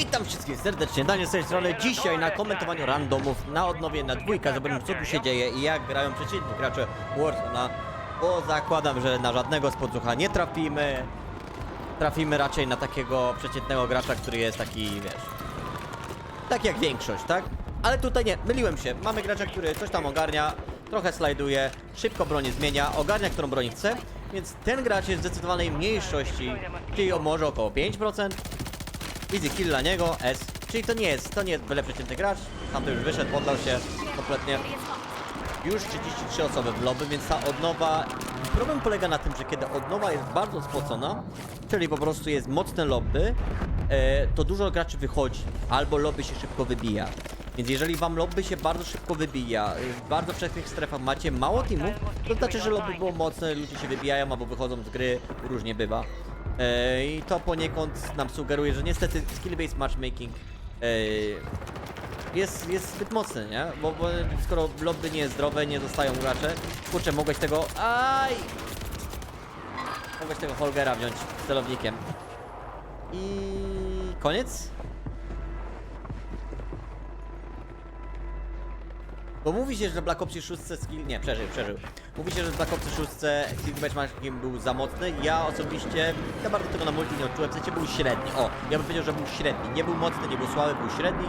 Witam wszystkich serdecznie, Daniel z tej strony. Dzisiaj na komentowaniu randomów na odnowie na dwójkę zobaczymy co tu się dzieje i jak grają przeciwni gracze Warzone'a. Bo zakładam, że na żadnego z podzucha nie trafimy. Trafimy raczej na takiego przeciętnego gracza, który jest taki, wiesz... Tak jak większość, tak? Ale tutaj nie, myliłem się. Mamy gracza, który coś tam ogarnia, trochę slajduje, szybko broni zmienia, ogarnia, którą broni chce, więc ten gracz jest w zdecydowanej mniejszości, czyli może około 5%. Easy kill dla niego, S. Czyli to nie jest, to nie jest byle przeciętny gracz. Tam to już wyszedł, poddał się kompletnie. Już 33 osoby w lobby, więc ta odnowa... Problem polega na tym, że kiedy odnowa jest bardzo spocona, czyli po prostu jest mocne lobby, e, to dużo graczy wychodzi, albo lobby się szybko wybija. Więc jeżeli wam lobby się bardzo szybko wybija, e, w bardzo wszechnych strefach macie mało teamów, to znaczy, że lobby było mocne, ludzie się wybijają albo wychodzą z gry, różnie bywa. E, I to poniekąd nam sugeruje, że niestety skill-based matchmaking e, jest, jest zbyt mocny, nie? Bo, bo skoro lobby nie jest zdrowe, nie zostają gracze, kurczę, mogłeś tego... Aj! Mogłeś tego Holgera wziąć celownikiem. I koniec? Bo mówi się, że Black Ops 6 skill... Nie, przeżył, przeżył. Mówi się, że w Black Ops 6 skill matchmaking był za mocny. Ja osobiście za bardzo tego na multi nie odczułem. W sensie był średni. O, ja bym powiedział, że był średni. Nie był mocny, nie był słaby, był średni.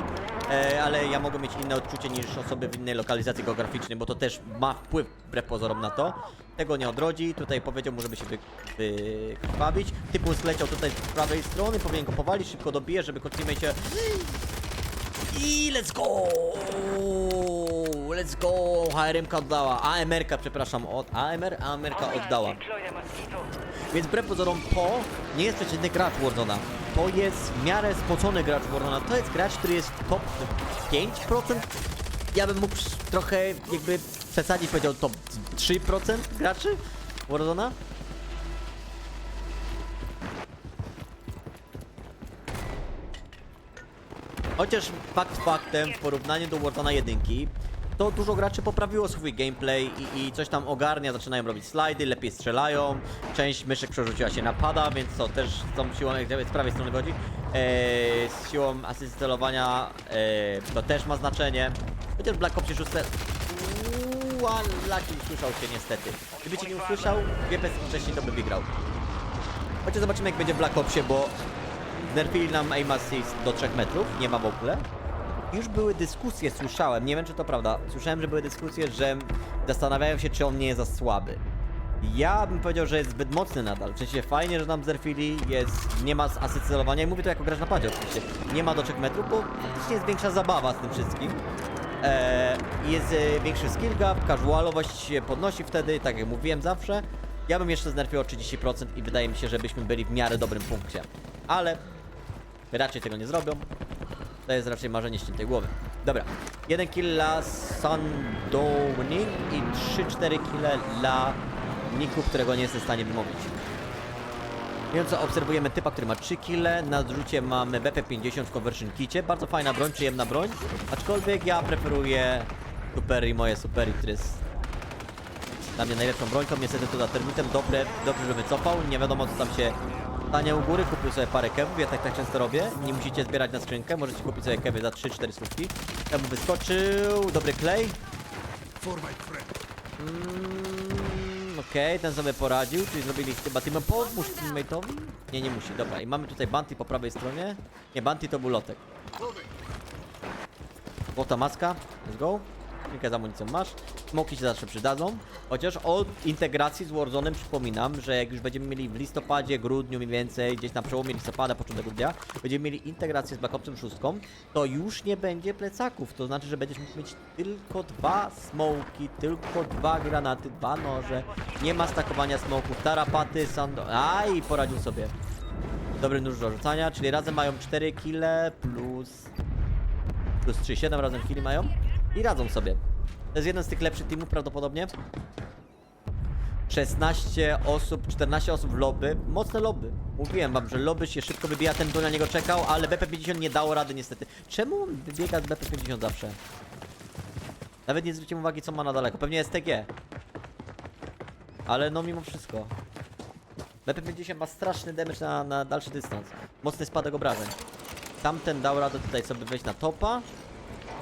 E, ale ja mogę mieć inne odczucie niż osoby w innej lokalizacji geograficznej, bo to też ma wpływ wbrew pozorom na to. Tego nie odrodzi. Tutaj powiedział mu, żeby się wy, wykrwawić. Typu leciał tutaj z prawej strony, powinien go powalić, szybko dobije, żeby teammate i let's go! Let's go! HRM-ka oddała. AMR-ka, przepraszam, od AMR, AMR-ka oddała. Więc wbrew pozorom Po nie jest przeciętny gracz Warzona. To jest w miarę spocony gracz Warzona. To jest gracz, który jest top 5%. Ja bym mógł trochę jakby przesadzić, powiedział top 3% graczy Warzona. Chociaż fakt faktem, w porównaniu do Warzona 1, to dużo graczy poprawiło swój gameplay i, i coś tam ogarnia, zaczynają robić slajdy, lepiej strzelają, część myszek przerzuciła się na pada, więc to też z tą siłą, jak z prawej strony chodzi, eee, z siłą asysty celowania eee, to też ma znaczenie. Chociaż Black Ops 6 Uuu, ale nie usłyszał się niestety. Gdyby cię nie usłyszał, pesy wcześniej to by wygrał. Chociaż zobaczymy jak będzie w Black Opsie, bo Nerfili nam aim assist do 3 metrów, nie ma w ogóle. Już były dyskusje, słyszałem, nie wiem czy to prawda, słyszałem, że były dyskusje, że zastanawiają się, czy on nie jest za słaby. Ja bym powiedział, że jest zbyt mocny nadal. W sensie fajnie, że nam zerfili, jest, nie ma asyst celowania i mówię to jako gracz na padzie oczywiście. Nie ma do 3 metrów, bo faktycznie jest większa zabawa z tym wszystkim. Eee, jest e, większy skill gap, casualowość się podnosi wtedy, tak jak mówiłem zawsze. Ja bym jeszcze znerfił o 30% i wydaje mi się, że byśmy byli w miarę dobrym punkcie. Ale raczej tego nie zrobią. To jest raczej marzenie ściętej głowy. Dobra. Jeden kill dla Sandonik i 3-4 kille dla Niku, którego nie jestem w stanie wymówić. Więc co, obserwujemy typa, który ma 3 kille, na zrzucie mamy BP50 w conversion kicie, bardzo fajna broń, przyjemna broń, aczkolwiek ja preferuję Super i moje Super, który jest dla mnie najlepszą brońką, niestety to za termitem, dobre, dobrze, że wycofał, nie wiadomo co tam się stanie u góry, kupił sobie parę kewów, ja tak, tak często robię, nie musicie zbierać na skrzynkę, możecie kupić sobie kewy za 3-4 stówki. Ja bym wyskoczył, dobry klej, Mm, Okej, ten sobie poradził, czyli zrobili chyba team. Pomóż teammate'owi? Nie, nie musi, dobra. I mamy tutaj Banty po prawej stronie. Nie, Banty to był lotek. Złota maska, let's go. Kilka z amunicją masz. Smoki się zawsze przydadzą. Chociaż o integracji z Warzone'em przypominam, że jak już będziemy mieli w listopadzie, grudniu mniej więcej, gdzieś na przełomie listopada, początek grudnia, będziemy mieli integrację z Black Opsem 6, to już nie będzie plecaków. To znaczy, że będziesz mógł mieć tylko dwa smoki, tylko dwa granaty, dwa noże. Nie ma stakowania smoków, tarapaty, sando... Aj, poradził sobie. Dobry nóż do rzucania, czyli razem mają 4 kile plus... Plus 3, 7 razem killi mają. I radzą sobie. To jest jeden z tych lepszych teamów prawdopodobnie. 16 osób, 14 osób w lobby. Mocne lobby. Mówiłem wam, że lobby się szybko wybija, ten tu na niego czekał, ale BP50 nie dało rady niestety. Czemu wybiega z BP50 zawsze? Nawet nie zwróciłem uwagi co ma na daleko. Pewnie STG. Ale no mimo wszystko. BP50 ma straszny damage na, na dalszy dystans. Mocny spadek obrażeń. tamten dał radę tutaj sobie wejść na topa.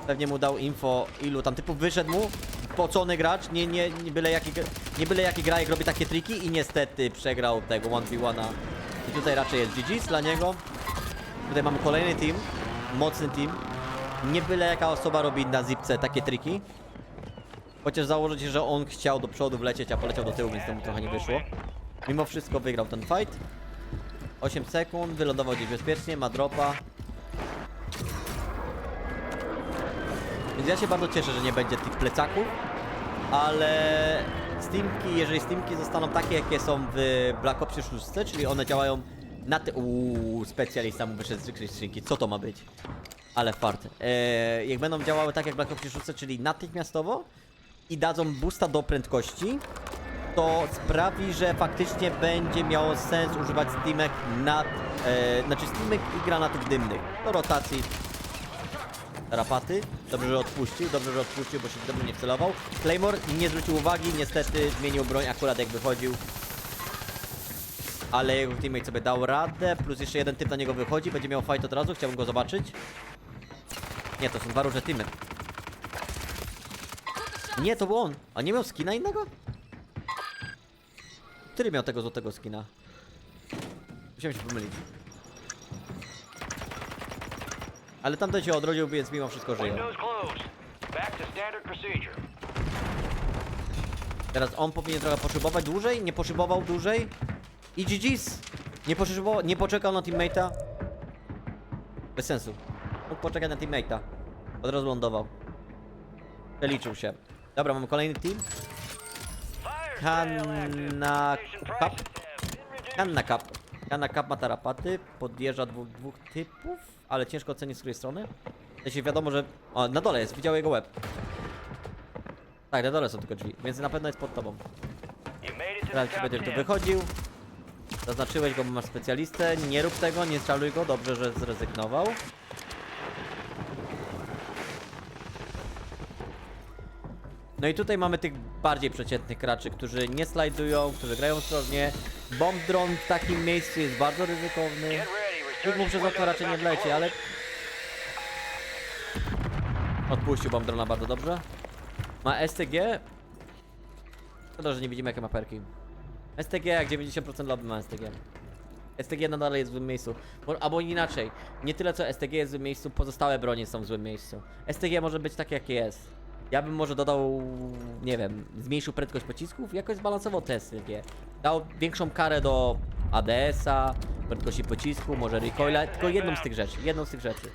Pewnie mu dał info, ilu tam typów wyszedł mu. Pocony gracz, nie, nie, nie, byle jaki, nie byle jaki grajek robi takie triki i niestety przegrał tego 1v1. I tutaj raczej jest GG dla niego. Tutaj mamy kolejny team, mocny team. Nie byle jaka osoba robi na zipce takie triki. Chociaż założyć, że on chciał do przodu wlecieć, a poleciał do tyłu, więc to mu trochę nie wyszło. Mimo wszystko wygrał ten fight. 8 sekund, wylądował gdzieś bezpiecznie, ma dropa. Więc ja się bardzo cieszę, że nie będzie tych plecaków, ale Steamki, jeżeli Steamki zostaną takie, jakie są w Black Opsie 6, czyli one działają na ty... Uuu, specjalista mu wyszedz z skrzynki, co to ma być? Ale fart. Eee, jak będą działały tak jak Black Opsie 6, czyli natychmiastowo i dadzą boosta do prędkości, to sprawi, że faktycznie będzie miało sens używać steamek nad, e, znaczy steamek i granatów dymnych do rotacji rapaty. Dobrze, że odpuścił, dobrze, że odpuścił, bo się dobrze nie wcelował. Claymore nie zwrócił uwagi, niestety zmienił broń akurat jak wychodził. Ale jego teammate sobie dał radę, plus jeszcze jeden typ na niego wychodzi, będzie miał fight od razu, chciałbym go zobaczyć. Nie, to są dwa różne teamy. Nie, to był on. A nie miał skina innego? Który miał tego złotego skina? Musiałem się pomylić. Ale tamten się odrodził, więc mimo wszystko żyje. Teraz on powinien trochę poszybować dłużej, nie poszybował dłużej. I GG's! Nie poszybował, nie poczekał na teammate'a. Bez sensu. Mógł poczekać na teammate'a. Od razu lądował. Przeliczył się. Dobra, mamy kolejny team. Station Cup. Hanna Cup. Hanna Cup ma tarapaty, podjeżdża dwóch, dwóch typów, ale ciężko ocenić z której strony. Jeśli wiadomo, że... O, na dole jest, widział jego łeb. Tak, na dole są tylko drzwi, więc na pewno jest pod tobą. Teraz ci top będziesz tu 10. wychodził. Zaznaczyłeś go, bo masz specjalistę. Nie rób tego, nie strzaluj go. Dobrze, że zrezygnował. No i tutaj mamy tych bardziej przeciętnych graczy, którzy nie slajdują, którzy grają ostrożnie. Bomb drone w takim miejscu jest bardzo ryzykowny. Resurgence przez okno raczej nie wleci, ale... Odpuścił bomb drona bardzo dobrze. Ma STG. Szkoda, że nie widzimy jakie ma perki. STG jak 90% lobby ma STG. STG nadal jest w złym miejscu. Bo, albo inaczej, nie tyle co STG jest w złym miejscu, pozostałe bronie są w złym miejscu. STG może być tak jakie jest. Ja bym może dodał, nie wiem, zmniejszył prędkość pocisków, jakoś zbalansował te STG. Dał większą karę do ADS-a, prędkości pocisku, może recoila, tylko jedną z tych rzeczy, jedną z tych rzeczy.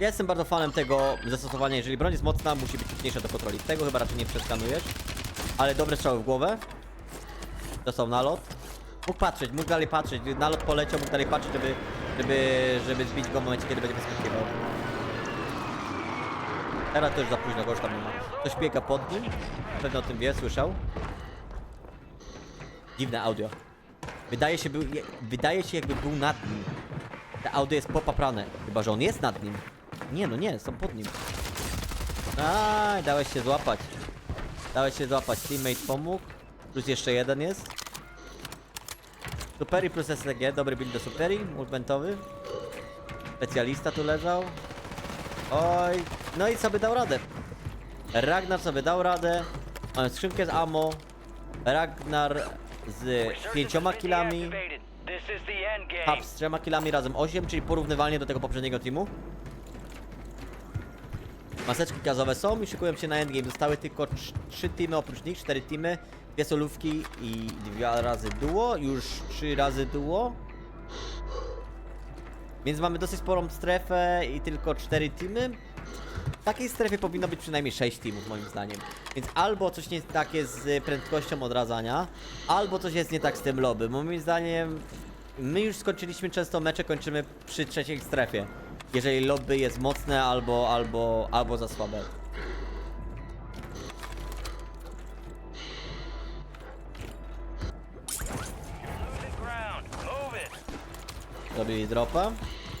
Ja jestem bardzo fanem tego zastosowania, jeżeli broń jest mocna, musi być trudniejsza do kontroli. Tego chyba raczej nie przeskanujesz. Ale dobre strzały w głowę. Dostał nalot. Mógł patrzeć, mógł dalej patrzeć. Nalot poleciał, mógł dalej patrzeć, żeby, żeby, żeby zbić go w momencie, kiedy będzie wyskakiwał. Teraz to już za późno, go już tam nie ma. Ktoś biega pod nim. Pewno o tym wie, słyszał. Dziwne audio. Wydaje się, był, je- wydaje się jakby był nad nim. Te audio jest popaprane. Chyba, że on jest nad nim. Nie, no nie, są pod nim. Aj, dałeś się złapać. Dałeś się złapać. Teammate pomógł. Plus jeszcze jeden jest. Superi plus STG. Dobry build do Superi. Movementowy. Specjalista tu leżał. Oj. No i sobie dał radę. Ragnar sobie dał radę. Mamy skrzynkę z ammo. Ragnar z pięcioma game. Hub z trzema killami razem 8, czyli porównywalnie do tego poprzedniego teamu. Maseczki gazowe są i szykują się na endgame. Zostały tylko 3 teamy oprócz nich, 4 teamy, dwie solówki i dwa razy duo, już 3 razy duo. Więc mamy dosyć sporą strefę i tylko 4 teamy. W takiej strefie powinno być przynajmniej 6 teamów moim zdaniem. Więc albo coś nie tak jest z prędkością odradzania, albo coś jest nie tak z tym lobby. Moim zdaniem my już skończyliśmy często mecze, kończymy przy trzeciej strefie. Jeżeli lobby jest mocne albo, albo, albo za słabe. Robili dropa.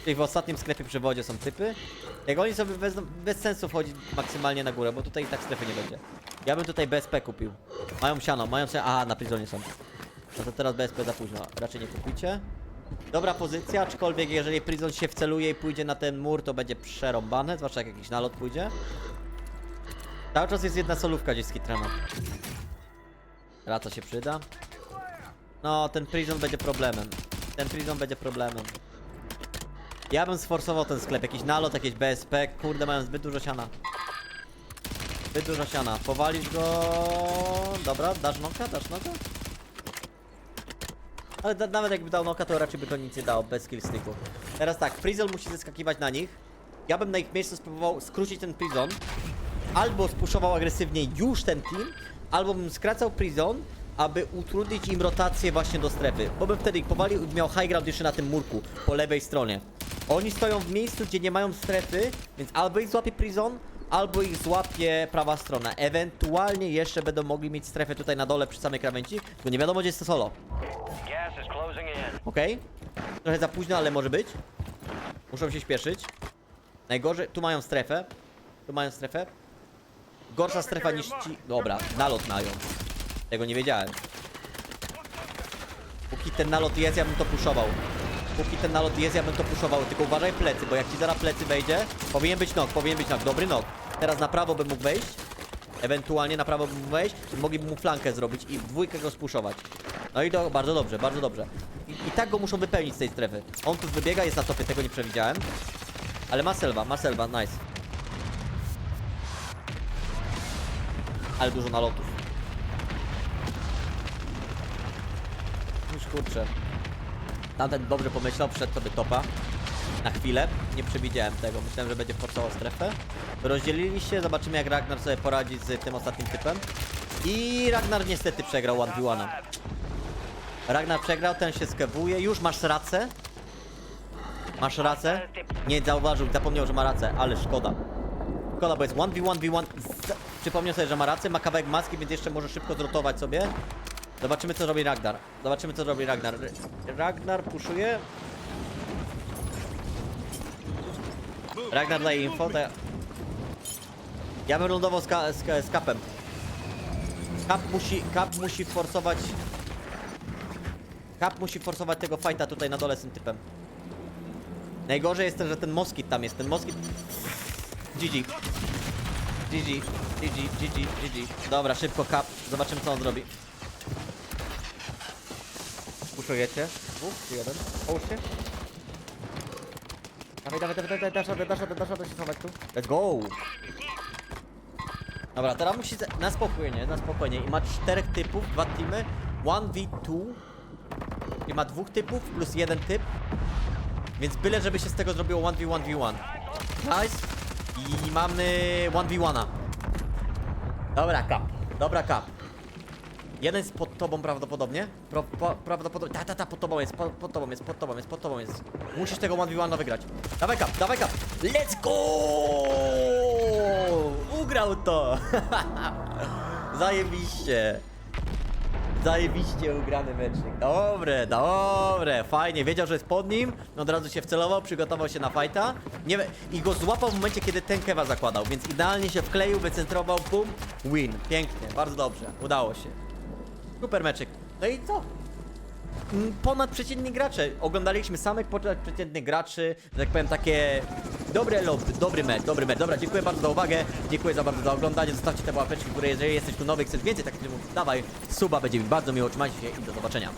Czyli w ostatnim sklepie przy wodzie są typy. Jak oni sobie bez, bez sensu wchodzić maksymalnie na górę, bo tutaj i tak strefy nie będzie. Ja bym tutaj BSP kupił. Mają siano, mają siano. Aha, na prizonie są. No to teraz BSP za późno. Raczej nie kupujcie. Dobra pozycja, aczkolwiek jeżeli Prison się wceluje i pójdzie na ten mur, to będzie przerąbane, zwłaszcza jak jakiś nalot pójdzie. Cały czas jest jedna solówka gdzieś z Kitrema. Raca się przyda. No, ten Prison będzie problemem. Ten Prison będzie problemem. Ja bym sforsował ten sklep, jakiś nalot, jakieś BSP, kurde mają zbyt dużo siana. Zbyt dużo siana. Powalisz go... Dobra, dasz noka, dasz noka? Ale da, nawet jakby dał noka, to raczej by to nic nie dało, bez killsticku. Teraz tak, Prison musi zeskakiwać na nich. Ja bym na ich miejscu spróbował skrócić ten Prison. Albo spuszował agresywnie już ten team, albo bym skracał Prison, aby utrudnić im rotację właśnie do strefy. Bo bym wtedy ich powalił i miał high ground jeszcze na tym murku, po lewej stronie. Oni stoją w miejscu, gdzie nie mają strefy, więc albo ich złapie Prison, albo ich złapie prawa strona. Ewentualnie jeszcze będą mogli mieć strefę tutaj na dole przy samej krawędzi, tylko nie wiadomo gdzie jest to solo. Okej? Trochę za późno, ale może być. Muszą się śpieszyć. Najgorzej, tu mają strefę. Tu mają strefę. Gorsza strefa niż ci... Dobra, nalot mają. Tego nie wiedziałem. Póki ten nalot jest, ja bym to puszował. Póki ten nalot jest, ja bym to puszował. Tylko uważaj plecy, bo jak ci zaraz plecy wejdzie, powinien być nok, powinien być nok. Dobry nok. Teraz na prawo bym mógł wejść. Ewentualnie na prawo bym mógł wejść. Mogliby mu flankę zrobić i dwójkę go spuszować. No i to bardzo dobrze, bardzo dobrze. I, I tak go muszą wypełnić z tej strefy. On tu wybiega, jest na topie, tego nie przewidziałem. Ale ma selwa, ma selwa, nice. Ale dużo nalotów. Już kurczę. Tamten dobrze pomyślał, wszedł sobie topa. Na chwilę. Nie przewidziałem tego. Myślałem, że będzie forsował strefę. Rozdzielili się, zobaczymy jak Ragnar sobie poradzi z tym ostatnim typem. I Ragnar niestety przegrał 1v1. Ragnar przegrał, ten się skewuje. Już masz racę. Masz racę? Nie zauważył, zapomniał, że ma racę, ale szkoda. Szkoda, bo jest 1v1v1. Z... Przypomniał sobie, że ma rację, ma kawałek maski, więc jeszcze może szybko zrotować sobie. Zobaczymy, co robi Ragnar. Zobaczymy, co robi Ragnar. Ragnar puszuje. Ragnar daje info, to ja... Ja bym lądował z, ka z, z kapem. Kap musi, kap musi forsować... Kap musi forsować tego fighta tutaj na dole z tym typem. Najgorzej jest to, że ten moskit tam jest, ten moskit... GG. GG, GG, GG, GG. Dobra, szybko kap. Zobaczymy co on zrobi. Puszujecie? Dwóch czy jeden? Połóżcie. Dawaj, dawaj, dawaj, dawaj, dasz radę, dasz radę, dasz radę się schować tu. Let's go! Dobra, teraz musi za- na spokojnie, na spokojnie. I ma czterech typów, dwa teamy. 1v2. I ma dwóch typów plus jeden typ. Więc byle, żeby się z tego zrobiło 1v1v1. Nice. I mamy 1v1. Dobra, kap. Dobra, kap. Jeden jest pod tobą prawdopodobnie. Prawdopodobnie. Ta, ta, ta, pod tobą jest, pod, pod tobą jest, pod tobą jest, pod tobą jest. Musisz tego 1v1 wygrać. Dawaj kap, dawaj kap. Let's go! Ugrał to! Zajebiście. Zajebiście ugrany mecznik. Dobre, dobre, fajnie. Wiedział, że jest pod nim, od razu się wcelował, przygotował się na fajta. Nie, I go złapał w momencie, kiedy ten kewa zakładał, więc idealnie się wkleił, wycentrował, pum, win. Pięknie, bardzo dobrze, udało się. Super meczyk. No i co? Mm, Ponadprzeciętni gracze. Oglądaliśmy samych ponadprzeciętnych graczy, że tak powiem takie dobre lobby, dobry mecz, dobry mecz. Dobra, dziękuję bardzo za uwagę, dziękuję za bardzo za oglądanie, zostawcie te łapeczki górę, jeżeli jesteś tu nowy, chcesz więcej takich filmów, dawaj, suba, będzie mi bardzo miło, trzymajcie się i do zobaczenia.